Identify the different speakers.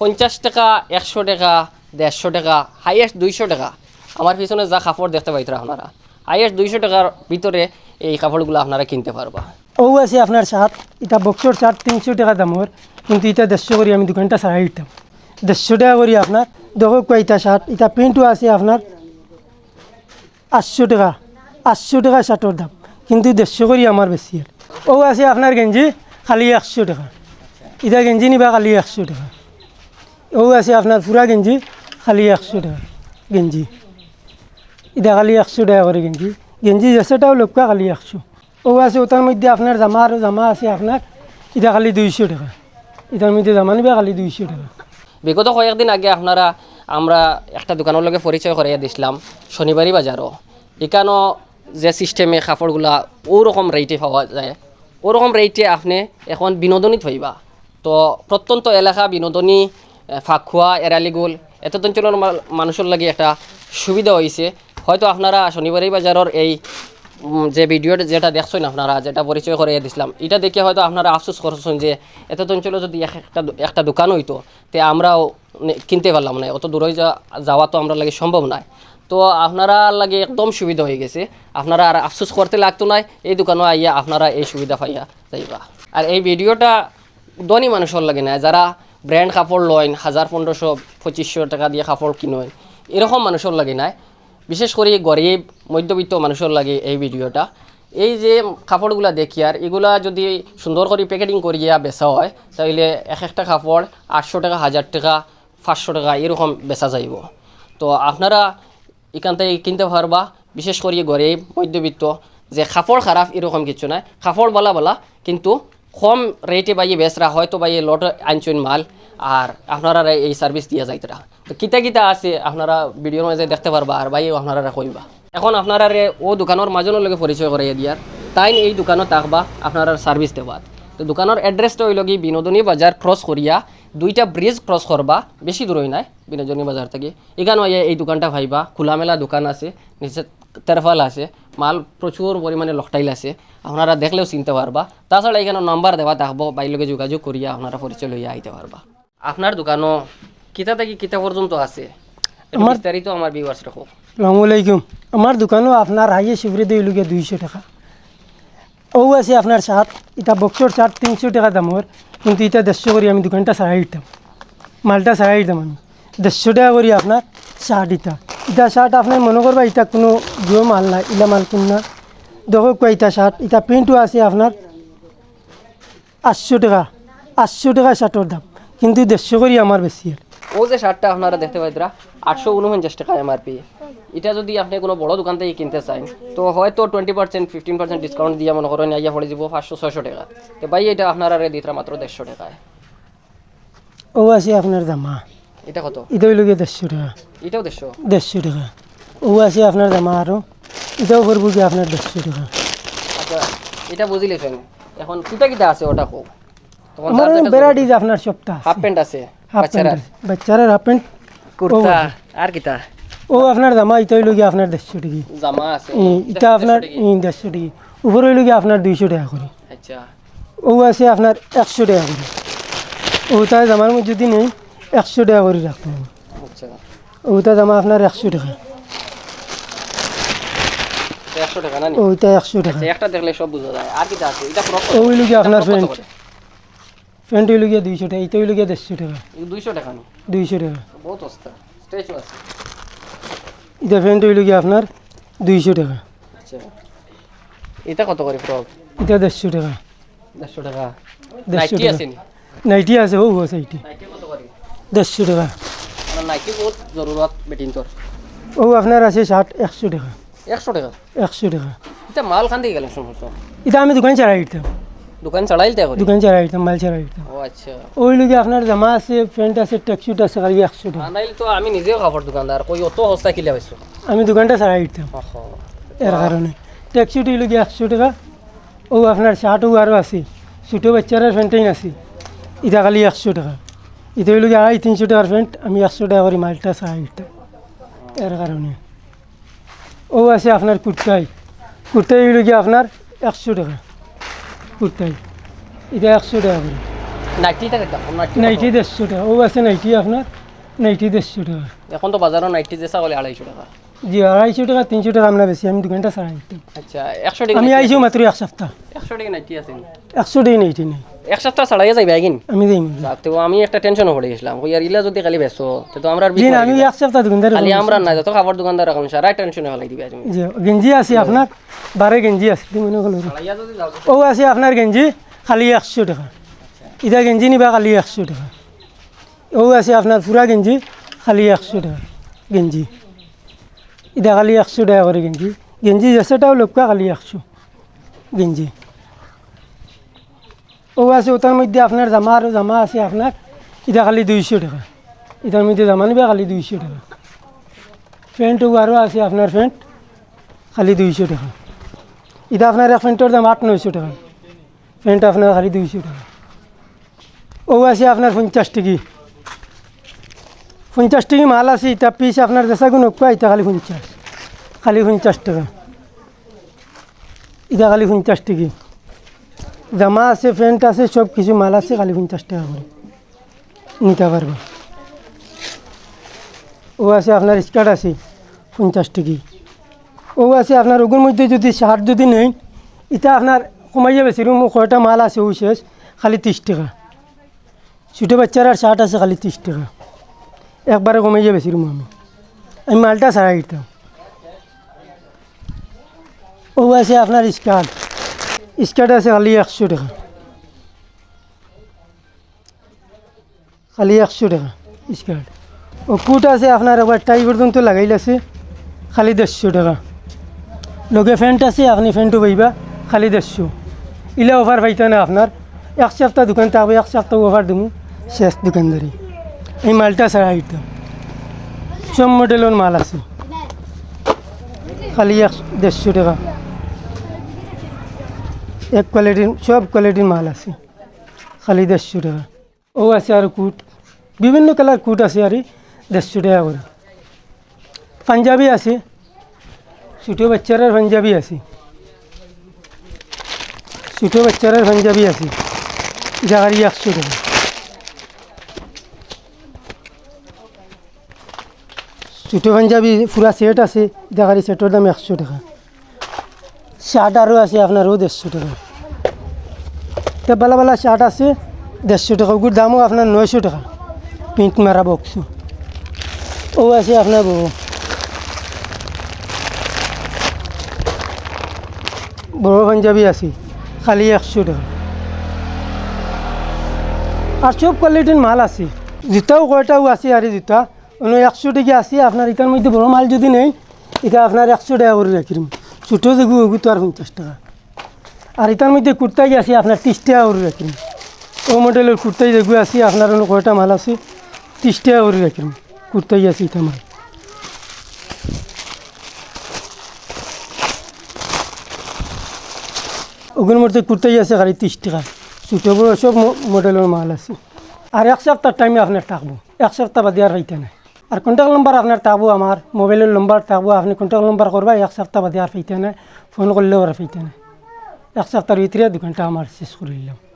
Speaker 1: পঞ্চাশ টাকা, একশো টাকা, দেড়শো টাকা হাইয়েস্ট দুইশো টাকা। আমার পিছনে যা কাপড় দেখতে পাইতরা আপনারা। হাইয়েস্ট দুইশো টাকার ভিতরে এই কাপড়গুলো আপনারা কিনতে পারবা।
Speaker 2: ও, আছে আপনার শার্ট এটা বক্সর শার্ট তিনশো টাকা দামর কিন্তু এটা দেড়শো করি আমি দোকানটা ছাড়াই দিতাম। দেড়শো টাকা করি আপনার। দেখো কয়টা শার্ট এটা প্রিন্টও আছে আপনার। আটশো টাকা। আটশো টাকা শার্টের দাম। কিন্তু দেড়শো করি আমার বেশি। ও, আছে আপনার গেঞ্জি। খালি একশো টাকা। এটা গেঞ্জি নিবা খালি একশো টাকা। ও আছে আপনার পুরা গেঞ্জি, খালি একশো টাকা গেঞ্জি। এটা খালি একশো টাকা করে গেঞ্জি। গেঞ্জি যেটাও লক্ষ্য খালি একশো। ও আছে, ওটার মধ্যে আপনার জামা আর জামা আছে আপনার এটা খালি দুইশো টাকা। এটার মধ্যে জামা নিবে খালি দুইশো টাকা।
Speaker 1: বিগত কয়েকদিন আগে আপনারা, আমরা একটা দোকানের লগে পরিচয় করাইয়া দিছিলাম শনিবারই বাজারও এখানেও যে সিস্টেমে কাপড়গুলা ওরকম রেটে পাওয়া যায়। ওরকম রেটে আপনি এখন বিনোদনী থইবা তো প্রত্যন্ত এলাকা বিনোদনী ফাঁকুয়া এরালিগুল এত অঞ্চলের মানুষের লাগে একটা সুবিধা হয়েছে হয়তো আপনারা শনিবারই বাজারের এই যে ভিডিওটা যেটা দেখছেন আপনারা, যেটা পরিচয় করে দিছিলাম, এটা দেখে হয়তো আপনারা আফসোস করছেন যে এত অঞ্চলে যদি এক একটা একটা দোকান হইতো, তে আমরাও কিনতে পারলাম না, অত দূরে যাওয়া তো আমরা লাগে সম্ভব নয় তো আপনারা লাগে একদম সুবিধা হয়ে গেছে। আপনারা আর আফসোস করতে লাগতো না এই দোকানে আইয়া আপনারা এই সুবিধা পাইয়া যাইবা। আর এই ভিডিওটা ধনী মানুষের লাগে না, যারা ব্র্যান্ড কাপড় লয়, হাজার পনেরোশো, পঁচিশশো টাকা দিয়ে কাপড় কিনোয়। এরকম মানুষের লাগে নাই। বিশেষ করে গরিব, মধ্যবিত্ত মানুষের লাগে এই ভিডিওটা। এই যে কাপড়গুলা দেখি আর, এগুলা যদি সুন্দর করে প্যাকেটিং করিয়া বেচা হয় তাহলে এক একটা কাপড় আটশো টাকা, হাজার টাকা, পাঁচশো টাকা এরকম বেচা যাইব। তো আপনারা এখান থেকে কিনতে পারবা, বিশেষ করে গরিব, মধ্যবিত্ত, যে কাপড় খারাপ এরকম কিছু নাই। কাপড় বালা বালা, কিন্তু কম রেটে বাইয়ে বেচরা হয়তো বাইয়ে লট আনছেন মাল, আর আপনারা এই সার্ভিস দিয়া যাইতরা। তো কিতা কিতা আছে, আপনারা ভিডিওর মাঝে দেখতে পারবা, আর বাইয়ে আপনারা কইবা। এখন আপনারা ও দোকানের মাজনের লগে পরিচয় করাইয়া দিয়ার তাই এই দোকানত থাকবা, আপনারা সার্ভিস দেওয়াত তো দোকানের অ্যাড্রেসটা হইল কি বিনোদনী বাজার ক্রস করিয়া, দুইটা ব্রিজ ক্রস করবা বেশি দূরই নাই, বিনোদনী বাজার থেকে। এখানে এই দোকানটা ভাইবা, খোলামেলা দোকান আছে, নিচে তেরফাল আছে মাল প্রচুর পরিমাণে লকটাইল আছে আপনারা দেখলেও চিনতে পারবা। তাছাড়া এখানে নাম্বার দেওয়া থাকব বাইর যোগাযোগ করিয়া আপনারা পরিচয় লইয়া আইতে পারবা। আপনার দোকানও কিতা থেকে কিতা পর্যন্ত আছে?
Speaker 2: আমার-
Speaker 1: বিস্তারিত আমার ভিউয়ার্স রাখো
Speaker 2: আসসালামু আলাইকুম। আমার দোকানও আপনার হাইয়ে সুবিধা দিলগে দুইশো টাকা। ও আছে আপনার শার্ট এটা বক্সর শার্ট তিনশো টাকা দামর কিন্তু এটা দেড়শো করি আমি দোকানটা ছাড়াই দিতাম। মালটা ছাড়াই দিতাম আমি। দেড়শো টাকা করি আপনার শার্ট ইটা। ইটা শার্ট আপনার মনে করবা এটা কোনো জিও মাল নাই ইলা মাল কোন না। দেখো কয় ইটা শার্ট এটা প্রিন্টও আছে আপনার আটশো টাকা আটশো টাকা শার্টের দাম কিন্তু দেড়শো করি আমার বেশি আর
Speaker 1: ও যে শার্টটা আপনারা দেখতে পাইতরা আটশো উনপঞ্চাশ টাকা এমআরপি এটা যদি আপনি কোনো বড় দোকান থেকে কিনতে চান তো হয়তো twenty percent fifteen percent discount দিয়ে মনে করেন আইয়া পড়ে যাব পাঁচশো ছয়শো টাকা। তো ভাই এটা আপনারা রে দিতরা মাত্র দেড়শো টাকায়
Speaker 2: ও আছে আপনার জামা
Speaker 1: এটা কত?
Speaker 2: এটা হইল গিয়ে দেড়শো টাকা।
Speaker 1: এটাও দেড়শো?
Speaker 2: দেড়শো টাকা। ও আছে আপনার জামা আরও এটাও করব কি আপনার দেড়শো টাকা।
Speaker 1: আচ্ছা এটা বুঝিলে এখন কিতা কিতা আছে ওটা হোক তোমার
Speaker 2: আমার ভ্যারাইটিজ আপনার সপ্তাহ
Speaker 1: হাফ প্যান্ট আছে বাচ্চারা
Speaker 2: বাচ্চারা হাফ প্যান্ট।
Speaker 1: কুর্তা আর
Speaker 2: ও আপনার জামা এটা হইল গিয়ে আপনার দেড়শো টাকা।
Speaker 1: জামা আছে।
Speaker 2: এটা আপনার দেড়শো টাকা। উপরে হইল গিয়ে আপনার দুইশো টাকা করে।
Speaker 1: আচ্ছা।
Speaker 2: ও আছে আপনার একশো টাকা করে। ওটা জামার মধ্যে যদি নেই একশো টাকা করে রাখতে হবে
Speaker 1: আচ্ছা।
Speaker 2: ওটা জামা আপনার একশো টাকা।
Speaker 1: একশো টাকা না নি?
Speaker 2: ওইটা একশো টাকা।
Speaker 1: আচ্ছা, একটা দেখলে সব বোঝা যায়। আর কিতা আছে? এটা ফ্রক
Speaker 2: ও হইল গিয়ে আপনার প্যান্ট? প্যান্ট দুইশো টাকা এটা হইল গিয়ে দেড়শো টাকা।
Speaker 1: দুইশো টাকা নি?
Speaker 2: দুইশো টাকা।
Speaker 1: বহুত সস্তা স্ট্রেচও আছে।
Speaker 2: এটা প্যান্ট হইল গিয়ে আপনার দুইশো টাকা।
Speaker 1: আচ্ছা। এটা কত করে ফ্রক?
Speaker 2: এটা দেড়শো টাকা।
Speaker 1: দেড়শো টাকা।
Speaker 2: দেড়শো
Speaker 1: নাইটি
Speaker 2: টাকা।
Speaker 1: আছে
Speaker 2: নাইটি আছে ও আছে
Speaker 1: নাইটি। কত করে
Speaker 2: দেড়শো টাকা।
Speaker 1: নাইটি বহুত জরুরত বেটিন তোর
Speaker 2: ও আপনার আছে শার্ট একশো টাকা।
Speaker 1: একশো টাকা?
Speaker 2: একশো টাকা।
Speaker 1: এটা মাল খান থেকে গেলেন
Speaker 2: এটা আমি দোকান চালাই দিতাম।
Speaker 1: দোকান চালাইল তা করি
Speaker 2: দোকান চালাই দিতাম মাল চালাই দিতাম।
Speaker 1: ও আচ্ছা।
Speaker 2: ওই লোকে আপনার জামা আছে প্যান্ট আছে ট্যাক্সুট আছে খালি একশো টাকা।
Speaker 1: আনাইল তো আমি নিজেও কাপড় দোকানদার কই অত সস্তা কিলে পাইছো।
Speaker 2: আমি দোকানটা চালাই দিতাম। এর কারণে ট্যাক্সুট হইল গিয়ে একশো টাকা। ও আপনার শার্টও আরও আছে। ছোটো বাচ্চারা প্যান্টেই আছে। এটা খালি একশো টাকা। এটা হইল আড়াই তিনশো টাকার প্যান্ট আমি একশো টাকা করে মালটা দিতাম এর কারণে। ও আছে আপনার কুর্তাই। কুর্তাই হইল গিয়ে আপনার একশো টাকা। কুর্তাই। এটা একশো টাকা করে।
Speaker 1: নাইটিটা দেখুন
Speaker 2: নাইটি দেড়শো টাকা। ও আছে নাইটি আপনার নাইটি দেড়শো টাকা।
Speaker 1: এখন তো বাজারও নাইটি যে ছাগলে আড়াইশো টাকা।
Speaker 2: জি আড়াইশো টাকা তিনশো টাকা আমরা বেশি আমি দোকানটা ছাড়াই দিতাম
Speaker 1: আচ্ছা একশো টাকা
Speaker 2: আমি আইসি মাত্র এক সপ্তাহ।
Speaker 1: একশো টাকা নাইটি আছে।
Speaker 2: একশো টাকা নাইটি নেই।
Speaker 1: এক সপ্তাহ ছাড়াইয়া যাইবে একদিন
Speaker 2: আমি
Speaker 1: যাক, তো আমি একটা টেনশনও পড়ে গেছিলাম। ওই আর ইলা যদি খালি বেসো তো আমরা আর
Speaker 2: জি
Speaker 1: বিক্রি
Speaker 2: না, আমি এক সপ্তাহ দোকানদার
Speaker 1: খালি আমরা না যত খাবার দোকানদার এখন সারাই টেনশনে ফেলাই দিবে তুমি।
Speaker 2: জি গেঞ্জি আছে আপনার? বারে গেঞ্জি আছে তুমি মনে
Speaker 1: যাও
Speaker 2: ও আছে আপনার গেঞ্জি খালি একশো টাকা। এটা গেঞ্জি নিবা খালি একশো টাকা। ও আছে আপনার পুরা গেঞ্জি খালি একশো টাকা গেঞ্জি। এটা খালি একশো টাকা করে গেঞ্জি। গেঞ্জি যেটাও লক্ষ্য খালি একশো গেঞ্জি। ও আছে, ওটার মধ্যে আপনার জামা আর জামা আছে আপনার এটা খালি দুইশো টাকা। এটার মধ্যে জামা নিবা, খালি দুইশো টাকা। প্যান্টও আরও আছে আপনার প্যান্ট খালি দুইশো টাকা। এটা আপনার এক প্যান্টের দাম আট নয়শো টাকা। প্যান্ট আপনার খালি দুইশো টাকা। ও আছে আপনার পঞ্চাশ টিকি। পঞ্চাশ টিকি মাল আছে এটা পিস আপনার দেশা গুণ কোয়া এটা খালি পঞ্চাশ। খালি পঞ্চাশ টাকা। এটা খালি পঞ্চাশ টিকি। জামা আছে, প্যান্ট আছে, সব কিছু মাল আছে, খালি পঞ্চাশ টাকা করে। নিতে পারব। ও আছে, আপনার স্কার্ট আছে, পঞ্চাশ টিকি। ও আছে, আপনার ওগুর মধ্যে যদি শার্ট যদি নেই, এটা আপনার কমাইয়া বেশি রুম কয়টা মাল আছে ওই শেষ, খালি ত্রিশ টাকা। ছোটো বাচ্চার আর শার্ট আছে, খালি ত্রিশ টাকা। একবারে কমাইয়া বেশি রুম আমি। আমি মালটা ছাড়াই দিতাম। ও আছে, আপনার স্কার্ট। স্কার্ট আছে খালি একশো টাকা। খালি একশো টাকা স্কার্ট ও কুট আছে আপনার, একবার টাই পর্যন্ত লাগাইল আছে খালি দেড়শো টাকা। লগে ফ্যান্ট আছে, আপনি ফ্যান্টও পাইবা, খালি দেড়শো। ইলা অফার পাইতা না আপনার। এক সপ্তাহ দোকান থাকবে, এক সপ্তাহ অফার দেবো শেষ দোকানদারি। এই মালটা ছাড়া দিতাম সব মডেলের মাল আছে। খালি এক দেড়শো টাকা। এক কোয়ালিটির, সব কোয়ালিটির মাল আছে। খালি দেড়শো টাকা। ও আছে আর কুট। বিভিন্ন কালার কুট আছে আর, দেড়শো টাকা করে। পাঞ্জাবি আছে। ছোটো বাচ্চারার পাঞ্জাবি আছে। ছোটো বাচ্চারার পাঞ্জাবি আছে। জাগারি একশো টাকা। ছোটো পাঞ্জাবি, পুরা সেট আছে। জাগারি সেটের দাম একশো টাকা। শার্ট আরও আছে, আপনারও দেড়শো টাকা। তে বালা বালা শার্ট আছে, দেড়শো টাকা। ওগুলোর দামও আপনার নয়শো টাকা। প্রিন্ট মারা বক্স। ও আছে আপনার বউ। বড় পাঞ্জাবি আছে, খালি একশো টাকা। আর সব কোয়ালিটির মাল আছে। জুতাও কয়টাও আছে আর জুতা। অন্য একশো টাকা আছে, আপনার এটার মধ্যে বড় মাল যদি নেই এটা আপনার একশো টাকা করে রাখিম ছোটো দেখু ওগু তো আর পঞ্চাশ টাকা। আর এটার মধ্যে কুর্তাই আছে, আপনার ত্রিশ টাকা করে রাখিম ও মডেলের কুর্তাই দেখু আছে, আপনার কয়টা মাল আছে ত্রিশ টাকা করে রাখিম কুর্তাই আছে এটা মাল। ওগুলোর মধ্যে কুর্তাই আছে, খালি ত্রিশ টাকা। ছোটো বড়ো সব মডেলের মাল আছে। আর এক সপ্তাহ টাইমে আপনার থাকব। এক সপ্তাহ বাদে আর হইতে নাই। আর কন্ট্যাক্ট নম্বর আপনার থাকব আমার মোবাইলের নম্বর থাকব, আপনি কন্ট্যাক্ট নম্বর করবা এক সপ্তাহ বাদে আর ফেইতে নাই ফোন করলেও আর ফেইতে নাই এক সপ্তাহের ভিতরে দোকানটা আমার শেষ করে নিলাম